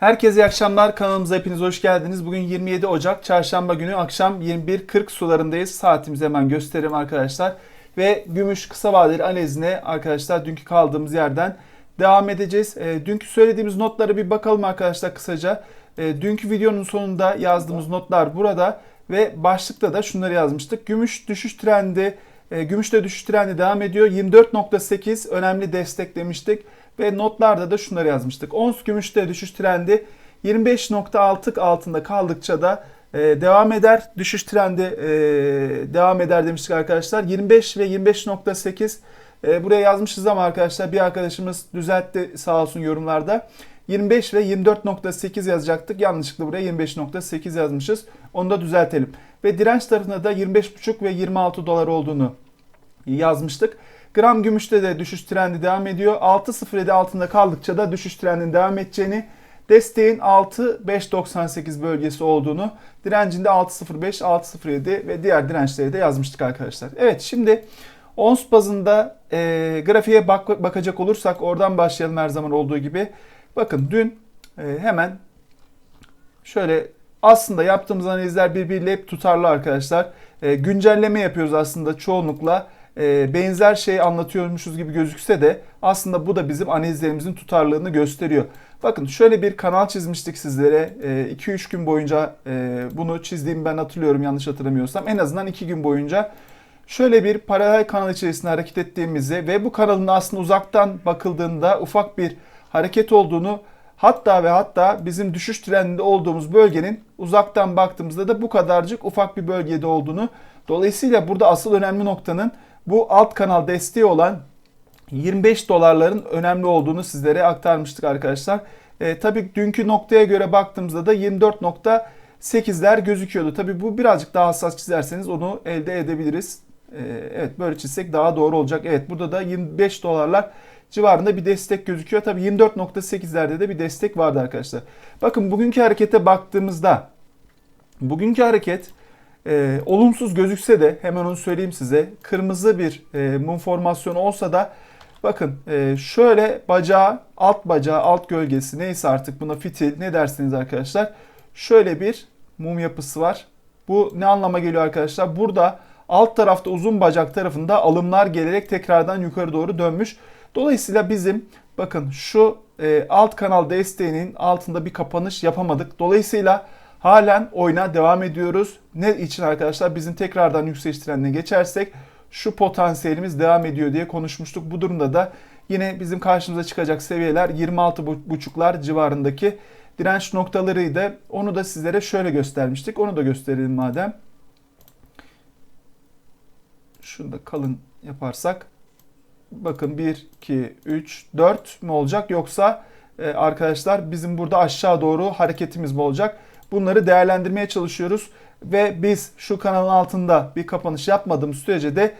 Herkese iyi akşamlar. Kanalımıza hepiniz hoş geldiniz. Bugün 27 Ocak Çarşamba günü akşam 21.40 sularındayız. Saatimizi hemen göstereyim arkadaşlar. Ve gümüş kısa vadeli analizine arkadaşlar dünkü kaldığımız yerden devam edeceğiz. E, dünkü söylediğimiz notlara bir bakalım arkadaşlar kısaca. E, dünkü videonun sonunda yazdığımız notlar burada ve başlıkta da şunları yazmıştık. Gümüş düşüş trendi, e, gümüşte düşüş trendi devam ediyor. 24.8 önemli destek demiştik ve notlarda da şunları yazmıştık. Ons gümüşte düşüş trendi 25.6 altında kaldıkça da e, devam eder. Düşüş trendi e, devam eder demiştik arkadaşlar. 25 ve 25.8 e, buraya yazmışız ama arkadaşlar bir arkadaşımız düzeltti sağ olsun yorumlarda. 25 ve 24.8 yazacaktık. Yanlışlıkla buraya 25.8 yazmışız. Onu da düzeltelim. Ve direnç tarafında da 25.5 ve 26 dolar olduğunu yazmıştık. Gram gümüşte de düşüş trendi devam ediyor. 6.07 altında kaldıkça da düşüş trendinin devam edeceğini, desteğin 6.598 bölgesi olduğunu, direncinde 6.05, 6.07 ve diğer dirençleri de yazmıştık arkadaşlar. Evet şimdi ons bazında e, grafiğe bak, bakacak olursak oradan başlayalım her zaman olduğu gibi. Bakın dün e, hemen şöyle aslında yaptığımız analizler birbiriyle hep tutarlı arkadaşlar. E, güncelleme yapıyoruz aslında çoğunlukla. E, benzer şey anlatıyormuşuz gibi gözükse de aslında bu da bizim analizlerimizin tutarlılığını gösteriyor. Bakın şöyle bir kanal çizmiştik sizlere. 2-3 e, gün boyunca e, bunu çizdiğimi ben hatırlıyorum yanlış hatırlamıyorsam. En azından 2 gün boyunca şöyle bir paralel kanal içerisinde hareket ettiğimizi ve bu kanalın aslında uzaktan bakıldığında ufak bir hareket olduğunu hatta ve hatta bizim düşüş trendinde olduğumuz bölgenin uzaktan baktığımızda da bu kadarcık ufak bir bölgede olduğunu dolayısıyla burada asıl önemli noktanın bu alt kanal desteği olan 25 dolarların önemli olduğunu sizlere aktarmıştık arkadaşlar. E, tabii dünkü noktaya göre baktığımızda da 24.8'ler gözüküyordu. Tabii bu birazcık daha hassas çizerseniz onu elde edebiliriz. E, evet böyle çizsek daha doğru olacak. Evet burada da 25 dolarlar civarında bir destek gözüküyor. Tabii 24.8'lerde de bir destek vardı arkadaşlar. Bakın bugünkü harekete baktığımızda bugünkü hareket e, olumsuz gözükse de hemen onu söyleyeyim size. Kırmızı bir e, mum formasyonu olsa da bakın e, şöyle bacağı, alt bacağı, alt gölgesi neyse artık buna fitil ne dersiniz arkadaşlar. Şöyle bir mum yapısı var. Bu ne anlama geliyor arkadaşlar? Burada alt tarafta uzun bacak tarafında alımlar gelerek tekrardan yukarı doğru dönmüş. Dolayısıyla bizim bakın şu e, alt kanal desteğinin altında bir kapanış yapamadık. Dolayısıyla halen oyuna devam ediyoruz. Ne için arkadaşlar? Bizim tekrardan yükseliş trendine geçersek şu potansiyelimiz devam ediyor diye konuşmuştuk. Bu durumda da yine bizim karşımıza çıkacak seviyeler 26.5'lar civarındaki direnç noktalarıydı. Onu da sizlere şöyle göstermiştik. Onu da gösterelim madem. Şunu da kalın yaparsak. Bakın 1, 2, 3, 4 mü olacak yoksa e, arkadaşlar bizim burada aşağı doğru hareketimiz mi olacak? Bunları değerlendirmeye çalışıyoruz ve biz şu kanalın altında bir kapanış yapmadığımız sürece de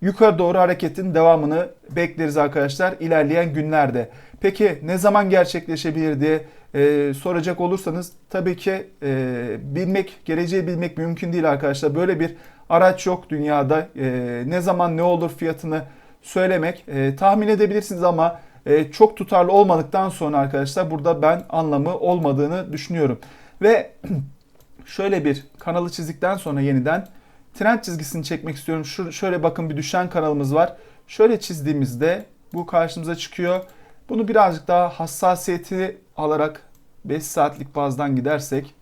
yukarı doğru hareketin devamını bekleriz arkadaşlar ilerleyen günlerde. Peki ne zaman gerçekleşebilir diye e, soracak olursanız tabii ki e, bilmek, geleceği bilmek mümkün değil arkadaşlar. Böyle bir araç yok dünyada. E, ne zaman ne olur fiyatını söylemek e, tahmin edebilirsiniz ama e, çok tutarlı olmadıktan sonra arkadaşlar burada ben anlamı olmadığını düşünüyorum. Ve şöyle bir kanalı çizdikten sonra yeniden trend çizgisini çekmek istiyorum. Şu, şöyle bakın bir düşen kanalımız var. Şöyle çizdiğimizde bu karşımıza çıkıyor. Bunu birazcık daha hassasiyeti alarak 5 saatlik bazdan gidersek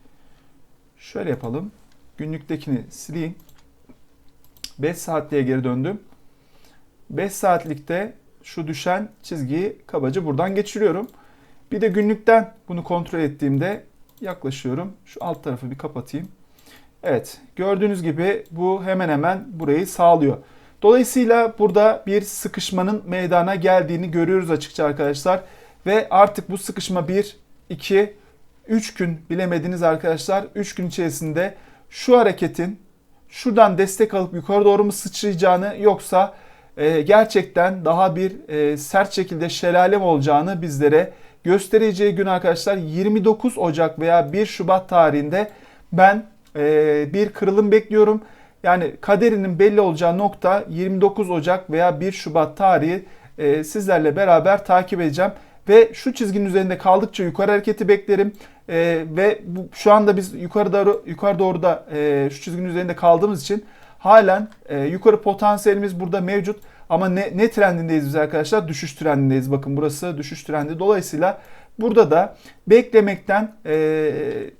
şöyle yapalım. Günlüktekini sileyim. 5 saatliğe geri döndüm. 5 saatlikte şu düşen çizgiyi kabaca buradan geçiriyorum. Bir de günlükten bunu kontrol ettiğimde yaklaşıyorum. Şu alt tarafı bir kapatayım. Evet gördüğünüz gibi bu hemen hemen burayı sağlıyor. Dolayısıyla burada bir sıkışmanın meydana geldiğini görüyoruz açıkça arkadaşlar. Ve artık bu sıkışma 1, 2, 3 gün bilemediniz arkadaşlar. 3 gün içerisinde şu hareketin şuradan destek alıp yukarı doğru mu sıçrayacağını yoksa e, gerçekten daha bir e, sert şekilde şelale mi olacağını bizlere göstereceği gün arkadaşlar 29 Ocak veya 1 Şubat tarihinde ben e, bir kırılım bekliyorum. Yani kaderinin belli olacağı nokta 29 Ocak veya 1 Şubat tarihi e, sizlerle beraber takip edeceğim. Ve şu çizginin üzerinde kaldıkça yukarı hareketi beklerim. E, ve bu, şu anda biz yukarı doğru yukarı doğru da e, şu çizginin üzerinde kaldığımız için halen e, yukarı potansiyelimiz burada mevcut. Ama ne, ne trendindeyiz biz arkadaşlar? Düşüş trendindeyiz. Bakın burası düşüş trendi. Dolayısıyla burada da beklemekten e,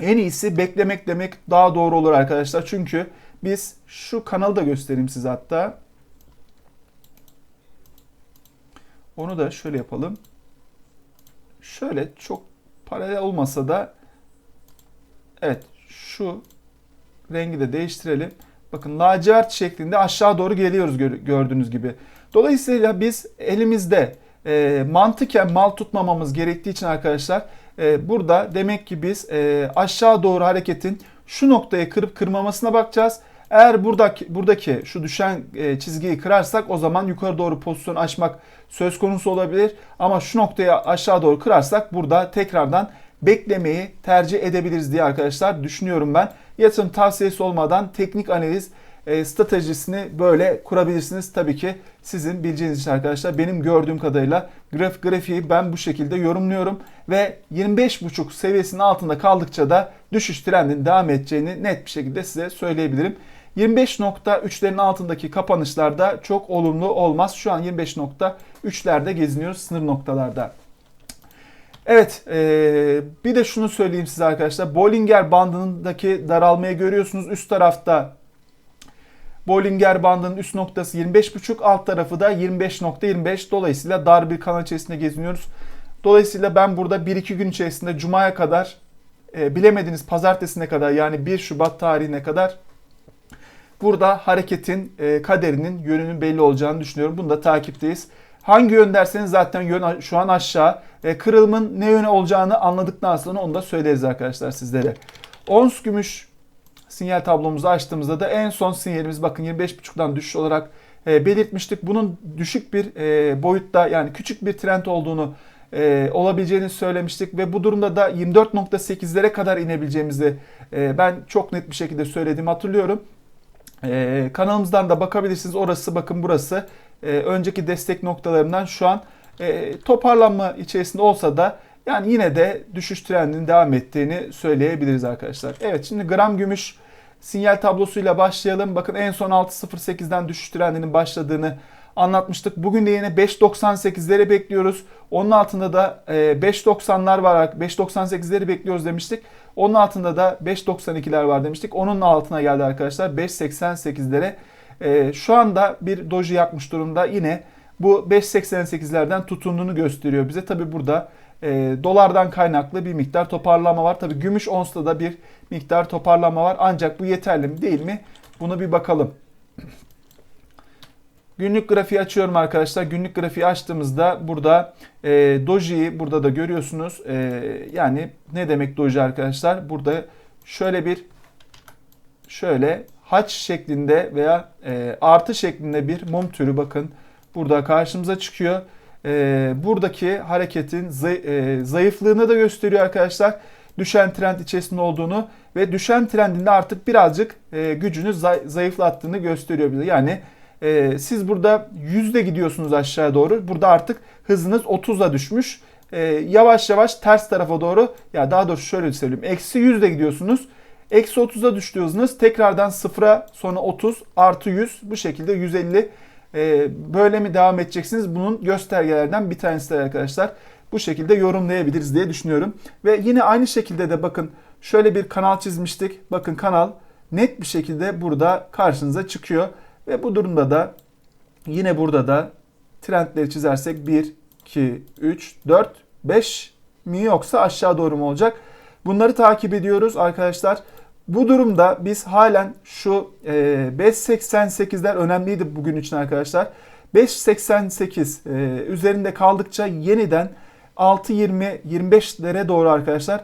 en iyisi beklemek demek daha doğru olur arkadaşlar. Çünkü biz şu kanalı da göstereyim size hatta. Onu da şöyle yapalım. Şöyle çok paralel olmasa da evet şu rengi de değiştirelim. Bakın lacivert şeklinde aşağı doğru geliyoruz gördüğünüz gibi. Dolayısıyla biz elimizde e, mantıken mal tutmamamız gerektiği için arkadaşlar e, burada demek ki biz e, aşağı doğru hareketin şu noktaya kırıp kırmamasına bakacağız. Eğer buradaki buradaki şu düşen e, çizgiyi kırarsak o zaman yukarı doğru pozisyon açmak söz konusu olabilir. Ama şu noktaya aşağı doğru kırarsak burada tekrardan beklemeyi tercih edebiliriz diye arkadaşlar düşünüyorum ben. Yatırım tavsiyesi olmadan teknik analiz e, stratejisini böyle kurabilirsiniz. Tabii ki sizin bileceğiniz için arkadaşlar benim gördüğüm kadarıyla graf grafiği ben bu şekilde yorumluyorum ve 25.5 seviyesinin altında kaldıkça da düşüş trendinin devam edeceğini net bir şekilde size söyleyebilirim. 25.3'lerin altındaki kapanışlarda çok olumlu olmaz. Şu an 25.3'lerde geziniyoruz sınır noktalarda. Evet ee, bir de şunu söyleyeyim size arkadaşlar. Bollinger bandındaki daralmayı görüyorsunuz. Üst tarafta Bollinger bandının üst noktası 25.5 alt tarafı da 25.25 dolayısıyla dar bir kanal içerisinde geziniyoruz. Dolayısıyla ben burada 1-2 gün içerisinde Cuma'ya kadar e, bilemediğiniz pazartesine kadar yani 1 Şubat tarihine kadar burada hareketin e, kaderinin yönünün belli olacağını düşünüyorum. Bunu da takipteyiz. Hangi yön derseniz zaten yön şu an aşağı. E, kırılımın ne yöne olacağını anladıktan sonra onu da söyleriz arkadaşlar sizlere. Ons gümüş sinyal tablomuzu açtığımızda da en son sinyalimiz bakın 25.5'dan düşüş olarak e, belirtmiştik. Bunun düşük bir e, boyutta yani küçük bir trend olduğunu e, olabileceğini söylemiştik ve bu durumda da 24.8'lere kadar inebileceğimizi e, ben çok net bir şekilde söylediğimi hatırlıyorum. E, kanalımızdan da bakabilirsiniz. Orası bakın burası. E, önceki destek noktalarından şu an e, toparlanma içerisinde olsa da yani yine de düşüş trendinin devam ettiğini söyleyebiliriz arkadaşlar. Evet şimdi gram gümüş sinyal tablosuyla başlayalım. Bakın en son 6.08'den düşüş trendinin başladığını anlatmıştık. Bugün de yine 5.98'leri bekliyoruz. Onun altında da 5.90'lar e, var. 5.98'leri bekliyoruz demiştik. Onun altında da 5.92'ler var demiştik. Onun altına geldi arkadaşlar 5.88'lere. E, şu anda bir doji yakmış durumda. Yine bu 5.88'lerden tutunduğunu gösteriyor bize. Tabi burada e, dolardan kaynaklı bir miktar toparlama var. Tabi gümüş onsta da bir miktar toparlama var. Ancak bu yeterli mi değil mi? Bunu bir bakalım. Günlük grafiği açıyorum arkadaşlar. Günlük grafiği açtığımızda burada e, Doji'yi burada da görüyorsunuz. E, yani ne demek Doji arkadaşlar? Burada şöyle bir şöyle haç şeklinde veya e, artı şeklinde bir mum türü bakın burada karşımıza çıkıyor. E, buradaki hareketin zay, e, zayıflığını da gösteriyor arkadaşlar. Düşen trend içerisinde olduğunu ve düşen trendinde artık birazcık e, gücünü zay, zayıflattığını gösteriyor bize. Yani e, siz burada yüzde gidiyorsunuz aşağı doğru. Burada artık hızınız 30'a düşmüş. E, yavaş yavaş ters tarafa doğru ya daha doğrusu şöyle söyleyeyim. Eksi yüzde gidiyorsunuz. Eksi 30'a düştü hızınız. Tekrardan sıfıra sonra 30 artı 100 bu şekilde 150 e, böyle mi devam edeceksiniz? Bunun göstergelerden bir tanesi de arkadaşlar. Bu şekilde yorumlayabiliriz diye düşünüyorum. Ve yine aynı şekilde de bakın şöyle bir kanal çizmiştik. Bakın kanal net bir şekilde burada karşınıza çıkıyor. Ve bu durumda da yine burada da trendleri çizersek 1, 2, 3, 4, 5 mi yoksa aşağı doğru mu olacak? Bunları takip ediyoruz arkadaşlar. Bu durumda biz halen şu e, 5.88'ler önemliydi bugün için arkadaşlar. 5.88 e, üzerinde kaldıkça yeniden 6.20-25'lere doğru arkadaşlar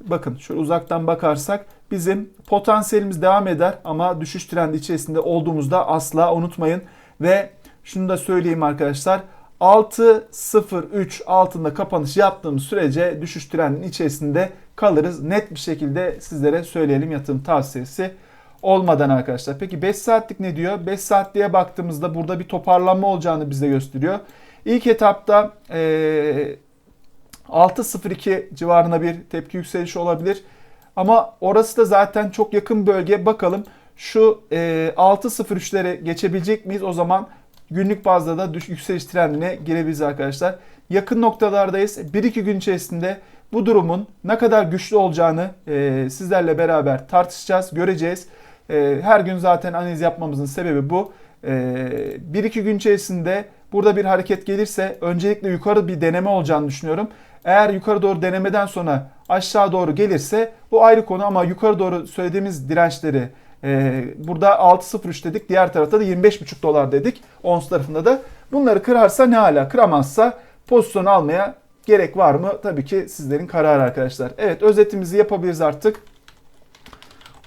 bakın şöyle uzaktan bakarsak bizim potansiyelimiz devam eder ama düşüş trendi içerisinde olduğumuzda asla unutmayın. Ve şunu da söyleyeyim arkadaşlar 6.03 altında kapanış yaptığımız sürece düşüş trendinin içerisinde kalırız. Net bir şekilde sizlere söyleyelim yatırım tavsiyesi olmadan arkadaşlar. Peki 5 saatlik ne diyor? 5 saatliğe baktığımızda burada bir toparlanma olacağını bize gösteriyor. İlk etapta e, 6.02 civarında bir tepki yükselişi olabilir. Ama orası da zaten çok yakın bölge. Bakalım şu e, 6.03'leri geçebilecek miyiz? O zaman günlük bazda da düş, yükseliş trendine girebiliriz arkadaşlar. Yakın noktalardayız. 1-2 gün içerisinde bu durumun ne kadar güçlü olacağını e, sizlerle beraber tartışacağız, göreceğiz. E, her gün zaten analiz yapmamızın sebebi bu. E, 1-2 gün içerisinde burada bir hareket gelirse öncelikle yukarı bir deneme olacağını düşünüyorum. Eğer yukarı doğru denemeden sonra aşağı doğru gelirse bu ayrı konu ama yukarı doğru söylediğimiz dirençleri e, burada 6.03 dedik. Diğer tarafta da 25.5 dolar dedik. Ons tarafında da. Bunları kırarsa ne hala kıramazsa pozisyon almaya gerek var mı? Tabii ki sizlerin kararı arkadaşlar. Evet özetimizi yapabiliriz artık.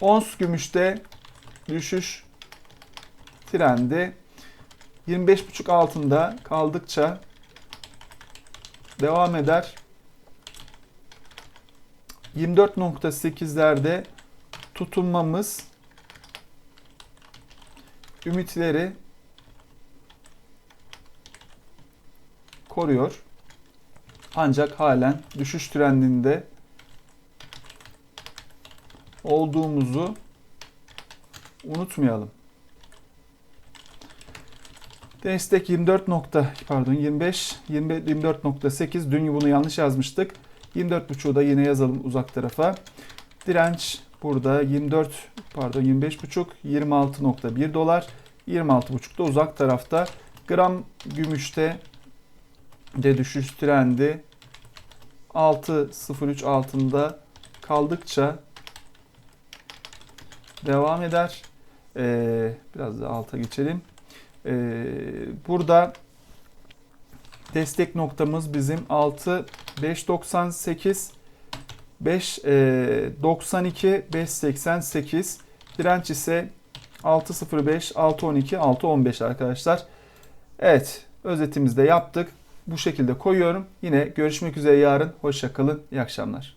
Ons gümüşte düşüş trendi 25.5 altında kaldıkça devam eder. 24.8'lerde tutunmamız ümitleri koruyor. Ancak halen düşüş trendinde olduğumuzu unutmayalım. Destek 24 nokta pardon 25 20 24.8 dün bunu yanlış yazmıştık. 24.5'u da yine yazalım uzak tarafa. Direnç burada 24 pardon 25.5 26.1 dolar. 26.5 da uzak tarafta. Gram gümüşte de düşüş trendi 6.03 altında kaldıkça devam eder. Ee, biraz da alta geçelim. Ee, burada destek noktamız bizim 6 598 5 e, 92 588 direnç ise 605 612 615 arkadaşlar. Evet özetimizi de yaptık. Bu şekilde koyuyorum. Yine görüşmek üzere yarın. Hoşçakalın. İyi akşamlar.